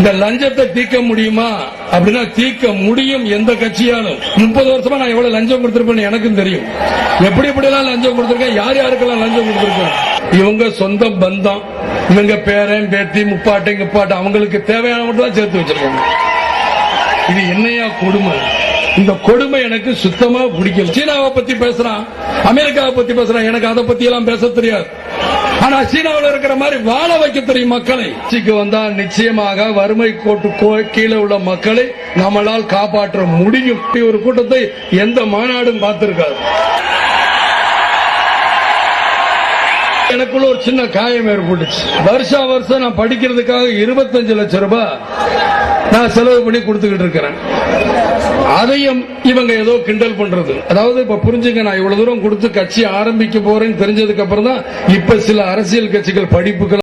இந்த லஞ்சத்தை தீர்க்க முடியுமா? அப்படின்னா தீர்க்க முடியும் எந்த கட்சியாலும். முப்பது வருஷமா நான் எவ்வளவு லஞ்சம் கொடுத்திருப்பேன்னு எனக்கும் தெரியும். எப்படி எப்படி எல்லாம் லஞ்சம் கொடுத்திருக்கேன்? யார் யாருக்கெல்லாம் லஞ்சம் கொடுத்திருக்கேன்? இவங்க சொந்த பந்தம். இவங்க பேரன் பேத்தி முப்பாட்டு முப்பாட்டை அவங்களுக்கு தேவையான மட்டும் தான் சேர்த்து வச்சிருக்காங்க. இது என்னையா கொடுமை? இந்த கொடுமை எனக்கு சுத்தமா பிடிக்கல. சீனாவை பத்தி பேசுறான். அமெரிக்காவை பத்தி பேசுறான். எனக்கு அதை பத்தி எல்லாம் பேச தெரியாது. ஆனா சீனாவில் இருக்கிற மாதிரி வாழ வைக்க தெரியும் மக்களை. சிக்கு வந்தா நிச்சயமாக வறுமை கோட்டு கோ- கீழே உள்ள மக்களை நம்மளால் காப்பாற்ற முடியும். ஒரு கூட்டத்தை எந்த மாநாடும் பார்த்திருக்காது. எனக்குள்ள ஒரு சின்ன காயம் ஏற்பட்டுச்சு. வருஷா வருஷம் நான் படிக்கிறதுக்காக இருபத்தஞ்சு லட்சம் ரூபாய் நான் செலவு பண்ணி கொடுத்துக்கிட்டு இருக்கிறேன். அதையும் இவங்க ஏதோ கிண்டல் பண்றது. அதாவது இப்ப புரிஞ்சுங்க நான் இவ்வளவு தூரம் கொடுத்து கட்சி ஆரம்பிக்க போறேன்னு தெரிஞ்சதுக்கு அப்புறம் தான் இப்ப சில அரசியல் கட்சிகள் படிப்புகள்